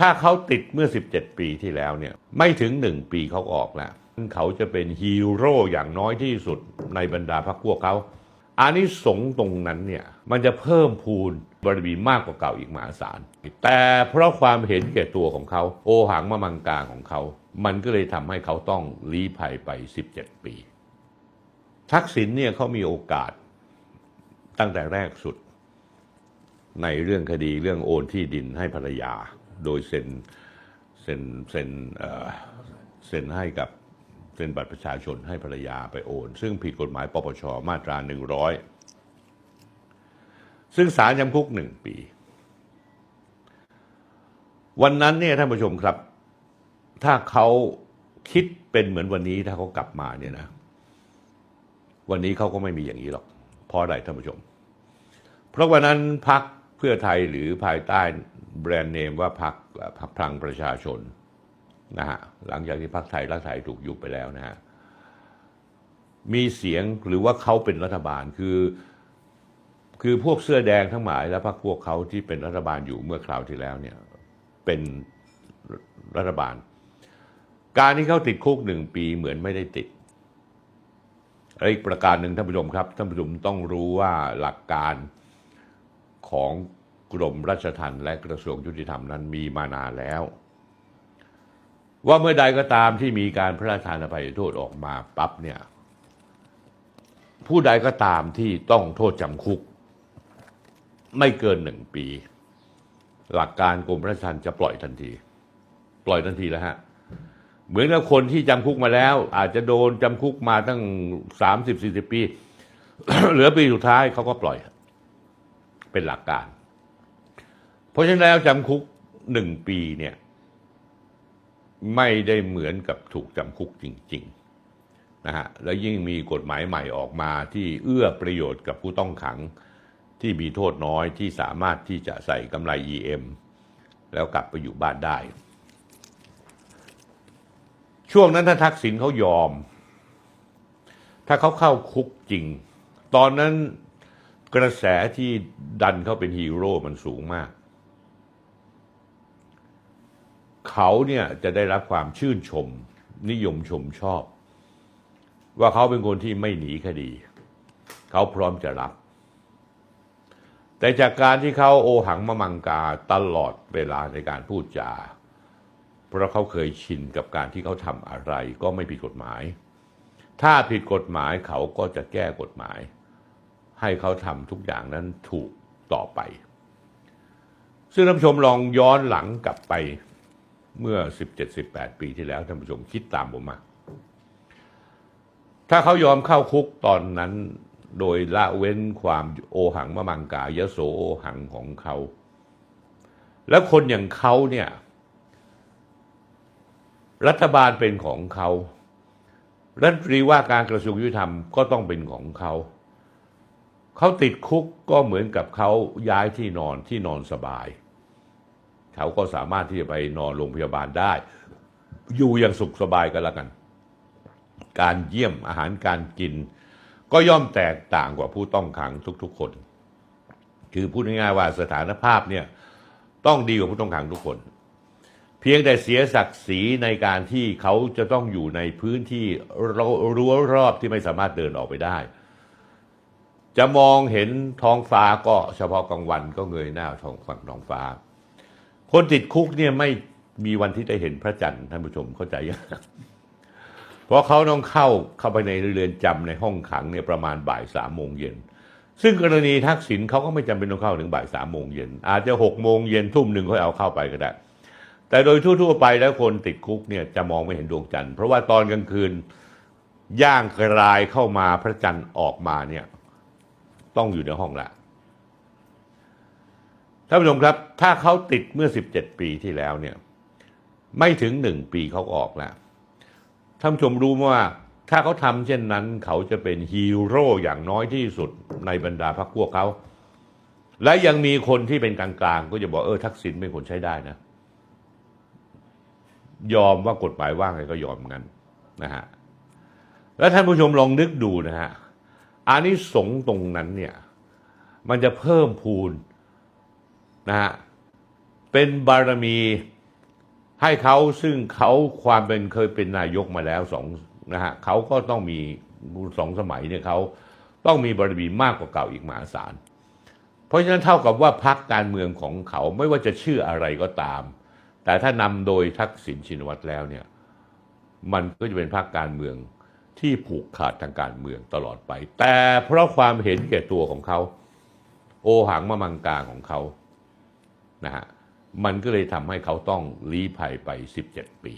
ถ้าเขาติดเมื่อ 17 ปีที่แล้วเนี่ยไม่ถึง 1 ปีเขาออกแล้วเขาจะเป็นฮีโร่อย่างน้อยที่สุดในบรรดาพรรคพวกเขาอานิสงส์ตรงนั้นเนี่ยมันจะเพิ่มพูนบารมีมากกว่าเก่าอีกมหาศาลแต่เพราะความเห็นแก่ตัวของเขา โอหังมามังกาของเขา มันก็เลยทำให้เขาต้องลี้ภัยไป 17 ปี ทักษิณเนี่ยเขามีโอกาสตั้งแต่แรกสุด ในเรื่องคดีเรื่องโอนที่ดินให้ภรรยา โดยเซ็นเซ็นเซ็นเซ็นให้กับเซ็นบัตรประชาชนให้ภรรยาไปโอน ซึ่งผิดกฎหมายปปชมาตรา 100 ซึ่งศาลจำคุกหนึ่งปี วันนั้นเนี่ยท่านผู้ชมครับ ถ้าเขาคิดเป็นเหมือนวันนี้ถ้าเขากลับมาเนี่ยนะวันนี้เขาก็ไม่มีอย่างนี้หรอกเพราะอะไรท่านผู้ชม เพราะวันนั้นพักเพื่อไทยหรือภายใต้ แบรนด์เนมว่าพักพักพลังประชาชนนะฮะหลังจากที่พักไทยรักไทยถูกยุบไปแล้วนะฮะมีเสียงหรือว่าเขาเป็นรัฐบาลคือ คือพวกเสื้อแดงทั้งหลายและพรรคพวกเขาที่เป็นรัฐบาลอยู่เมื่อคราวที่แล้วเนี่ยเป็นรัฐบาล การที่เขาติดคุกหนึ่งปีเหมือนไม่ได้ติดและอีกประการหนึ่งท่านผู้ชมครับท่านผู้ชมต้องรู้ว่าหลักการของ กรมราชทัณฑ์และกระทรวงยุติธรรมนั้นมีมานานแล้ว ว่าเมื่อใดก็ตามที่มีการพระราชทานอภัยโทษออกมาปั๊บเนี่ยผู้ใดก็ตามที่ต้องโทษจำคุก ไม่เกินหนึ่งปี หลักการกรมราชทัณฑ์จะปล่อยทันที ปล่อยทันทีแล้วฮะเหมือนกับคนที่จำคุกมาแล้ว อาจจะโดนจำคุกมาตั้งสามสิบสี่สิบปี เหลือปีสุดท้ายเขาก็ปล่อย เป็นหลักการ เพราะฉะนั้นแล้วจำคุกหนึ่งปีเนี่ยไม่ได้เหมือนกับถูกจำคุกจริงๆนะฮะแล้วยิ่งมีกฎหมายใหม่ออกมาที่เอื้อประโยชน์กับผู้ต้องขังที่มีโทษน้อยที่สามารถที่จะใส่กำไร EM แล้วกลับไปอยู่บ้านได้ ช่วงนั้นถ้าทักษิณเขายอม ถ้าเขาเข้าคุกจริง ตอนนั้นกระแสที่ดันเขาเป็นฮีโร่มันสูงมาก เขาเนี่ยจะได้รับความชื่นชม นิยมชมชอบ ว่าเขาเป็นคนที่ไม่หนีคดี เขาพร้อมจะรับ แต่จากการที่เขาโอหังมามังกาตลอดเวลาในการพูดจา เพราะเขาเคยชินกับการที่เขาทำอะไรก็ไม่ผิดกฎหมาย ถ้าผิดกฎหมายเขาก็จะแก้กฎหมาย ให้เขาทำทุกอย่างนั้นถูกต่อไป ซึ่งท่านผู้ชมลองย้อนหลังกลับไป เมื่อ 17-18 ปีที่แล้วท่านผู้ชมคิดตามผมมา ถ้าเขายอมเข้าคุกตอนนั้น โดยละเว้นความโอหังมะมังกายโสโอหังของเขา แล้วคนอย่างเขาเนี่ย รัฐบาลเป็นของเขารัฐมนตรีว่าการกระทรวงยุติธรรมก็ต้องเป็นของเขา เขาติดคุกก็เหมือนกับเขาย้ายที่นอนที่นอนสบาย เขาก็สามารถที่จะไปนอนโรงพยาบาลได้ อยู่อย่างสุขสบายกันล้วกัน การเยี่ยมอาหารการกิน ก็ย่อมแตกต่างกว่าผู้ต้องขังทุกๆคน คือพูดง่ายๆว่าสถานภาพเนี่ยต้องดีกว่าผู้ต้องขังทุกคน เพียงแต่เสียศักดิ์ศรีในการที่เขาจะต้องอยู่ในพื้นที่รั้วรอบที่ไม่สามารถเดินออกไปได้ จะมองเห็นท้องฟ้าก็เฉพาะกลางวันก็เงยหน้าท้องฝั่งท้องฟ้า คนติดคุกเนี่ยไม่มีวันที่ได้เห็นพระจันทร์ท่านผู้ชมเข้าใจยังเพราะเขาต้องเข้าเข้าไปในเรือนจำในห้องขังเนี่ยประมาณบ่ายสามโมงเย็น ซึ่งกรณีทักษิณเขาก็ไม่จำเป็นต้องเข้าถึงบ่ายสามโมงเย็นอาจจะหกโมงเย็นทุ่มหนึ่งเขาเอาเข้าไปก็ได้ แต่โดยทั่วๆไปแล้วคนติดคุกเนี่ยจะมองไม่เห็นดวงจันทร์เพราะว่าตอนกลางคืนย่างกรายเข้ามาพระจันทร์ออกมาเนี่ย ต้องอยู่ในห้องละ ท่านผู้ชมครับถ้าเขาติดเมื่อ 17 ปีที่แล้วเนี่ยไม่ถึงหนึ่งปีเขาออกแล้วท่านผู้ชมรู้ไหมว่า ถ้าเขาทำเช่นนั้นเขาจะเป็นฮีโร่อย่างน้อยที่สุดในบรรดาพรรคพวกเขา และยังมีคนที่เป็นกลางๆ ก็จะบอกเออทักษิณเป็นคนใช้ได้นะ ยอมว่ากฎหมายว่าไงก็ยอมงั้นนะฮะแล้วท่านผู้ชมลองนึกดูนะฮะอานิสงส์ตรงนั้นเนี่ย มันจะเพิ่มพูน นะฮะเป็นบารมีให้เขาซึ่งเขาความเป็นเคยเป็นนายกมาแล้วสองนะฮะเขาก็ต้องมีสองสมัยเนี่ยเขาต้องมีบารมีมากกว่าเก่าอีกมหาศาล เพราะฉะนั้นเท่ากับว่าพรรคการเมืองของเขาไม่ว่าจะชื่ออะไรก็ตาม แต่ถ้านำโดยทักษิณชินวัตรแล้วเนี่ยมันก็จะเป็นพรรคการเมืองที่ผูกขาดทางการเมืองตลอดไป แต่เพราะความเห็นแก่ตัวของเขา โอหังมามังกาของเขา นะฮะมันก็เลยทำให้เขาต้องลี้ภัยไป 17 ปี